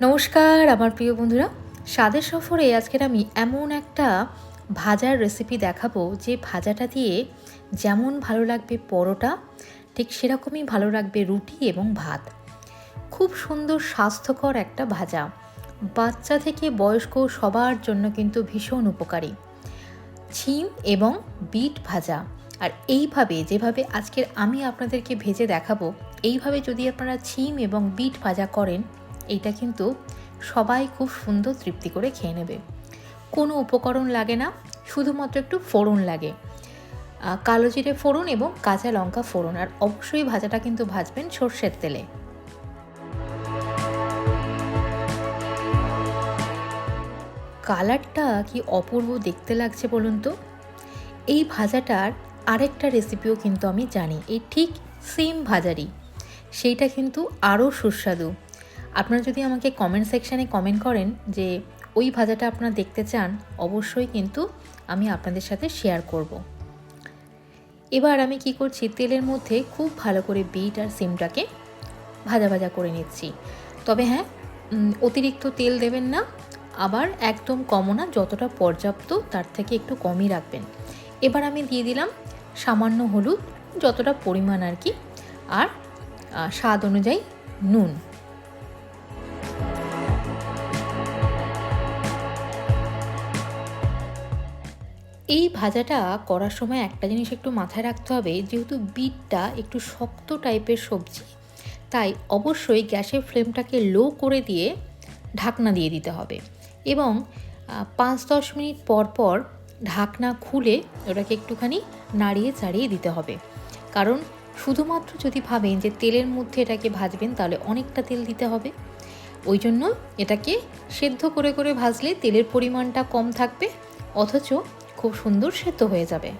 নমস্কার, আমার প্রিয় বন্ধুরা। স্বাদের সফরে আজকের আমি এমন একটা ভাজার রেসিপি দেখাবো, যে ভাজাটা দিয়ে যেমন ভালো লাগবে পরোটা, ঠিক সেরকমই ভালো লাগবে রুটি এবং ভাত। খুব সুন্দর, স্বাস্থ্যকর একটা ভাজা। বাচ্চা থেকে বয়স্ক সবার জন্য কিন্তু ভীষণ উপকারী। ছিম এবং বিট ভাজা। আর এইভাবে, যেভাবে আজকের আমি আপনাদেরকে ভেজে দেখাবো, এইভাবে যদি আপনারা ছিম এবং বিট ভাজা করেন এইটা কিন্তু সবাই খুব সুন্দর তৃপ্তি করে খেয়ে নেবে। কোনো উপকরণ লাগে না, শুধুমাত্র একটু ফোড়ন লাগে। কালো জিরে ফোড়ন এবং কাঁচা লঙ্কা ফোড়ন, আর অবশ্যই ভাজাটা কিন্তু ভাজবেন সর্ষের তেলে। কালারটা কি অপূর্ব দেখতে লাগছে বলুন তো? এই ভাজাটার আরেকটা রেসিপিও কিন্তু আমি জানি, এই ঠিক সেম ভাজারই। সেইটা কিন্তু আরও সুস্বাদু। আপনারা যদি আমাকে কমেন্ট সেকশানে কমেন্ট করেন যে ওই ভাজাটা আপনারা দেখতে চান, অবশ্যই কিন্তু আমি আপনাদের সাথে শেয়ার করব। এবার আমি কি করছি, তেলের মধ্যে খুব ভালো করে বিট আর সিমটাকে ভাজা ভাজা করে নিচ্ছি। তবে হ্যাঁ অতিরিক্ত তেল দেবেন না, আবার একদম কমও না, যতটা পর্যাপ্ত তার থেকে একটু কমই রাখবেন। এবার আমি দিয়ে দিলাম সামান্য হলুদ, যতটা পরিমাণ আর কি, আর স্বাদ অনুযায়ী নুন। এই ভাজাটা করার সময় একটা জিনিস একটু মাথায় রাখতে হবে, যেহেতু বিটটা একটু শক্ত টাইপের সবজি, তাই অবশ্যই গ্যাসের ফ্লেমটাকে লো করে দিয়ে ঢাকনা দিয়ে দিতে হবে এবং পাঁচ দশ মিনিট পর পর ঢাকনা খুলে ওটাকে একটুখানি নাড়িয়ে চাড়িয়ে দিতে হবে। কারণ শুধুমাত্র যদি ভাবেন যে তেলের মধ্যে এটাকে ভাজবেন, তাহলে অনেকটা তেল দিতে হবে। ওই জন্য এটাকে সেদ্ধ করে করে ভাজলে তেলের পরিমাণটা কম থাকবে, অথচ খুব সুন্দর সেদ্ধ হয়ে যাবে।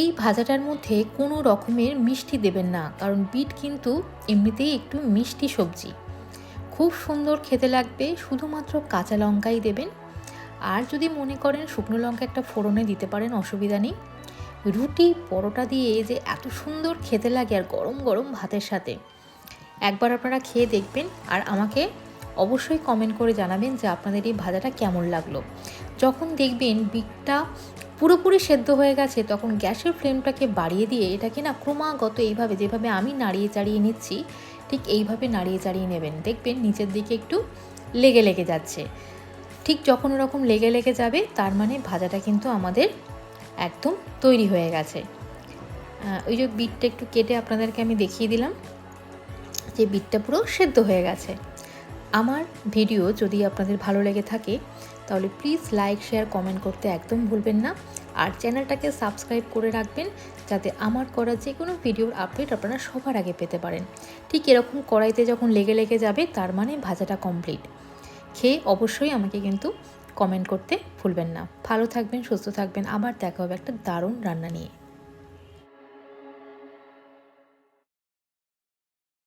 এই ভাজাটার মধ্যে কোনো রকমের মিষ্টি দেবেন না, কারণ বিট কিন্তু এমনিতেই একটু মিষ্টি সবজি। খুব সুন্দর খেতে লাগবে, শুধুমাত্র কাঁচা লঙ্কাই দেবেন। আর যদি মনে করেন শুকনো লঙ্কা একটা ফোড়নে দিতে পারেন, অসুবিধা নেই। রুটি, পরোটা দিয়ে যে এত সুন্দর খেতে লাগে আর গরম গরম ভাতের সাথে। একবার আপনারা খেয়ে দেখবেন, আর আমাকে অবশ্যই কমেন্ট করে জানাবেন যে আপনাদের এই ভাজাটা কেমন লাগল। যখন দেখবেন বিটটা পুরোপুরি সেদ্ধ হয়ে গেছে, তখন গ্যাসের ফ্লেমটাকে বাড়িয়ে দিয়ে এটাকে না ক্রমাগত এইভাবে, যেভাবে আমি নাড়িয়ে চাড়িয়ে নিচ্ছি, ঠিক এইভাবে নাড়িয়ে চাড়িয়ে নেবেন। দেখবেন নিচের দিকে একটু লেগে লেগে যাচ্ছে। ঠিক যখন ওরকম লেগে লেগে যাবে, তার মানে ভাজাটা কিন্তু আমাদের একদম তৈরি হয়ে গেছে। ওই যে বিটটা একটু কেটে আপনাদেরকে আমি দেখিয়ে দিলাম, যে বিটটা পুরো সেদ্ধ হয়ে গেছে। আমার ভিডিও যদি আপনাদের ভালো লেগে থাকে, তাহলে প্লিজ লাইক, শেয়ার, কমেন্ট করতে একদম ভুলবেন না। আর চ্যানেলটাকে সাবস্ক্রাইব করে রাখবেন, যাতে আমার করা যে কোনো ভিডিওর আপডেট আপনারা সবার আগে পেতে পারেন। ঠিক এরকম কড়াইতে যখন লেগে লেগে যাবে, তার মানে ভাজাটা কমপ্লিট। খেয়ে অবশ্যই আমাকে কিন্তু কমেন্ট করতে ভুলবেন না। ভালো থাকবেন, সুস্থ থাকবেন। আবার দেখা হবে একটা দারুণ রান্না নিয়ে।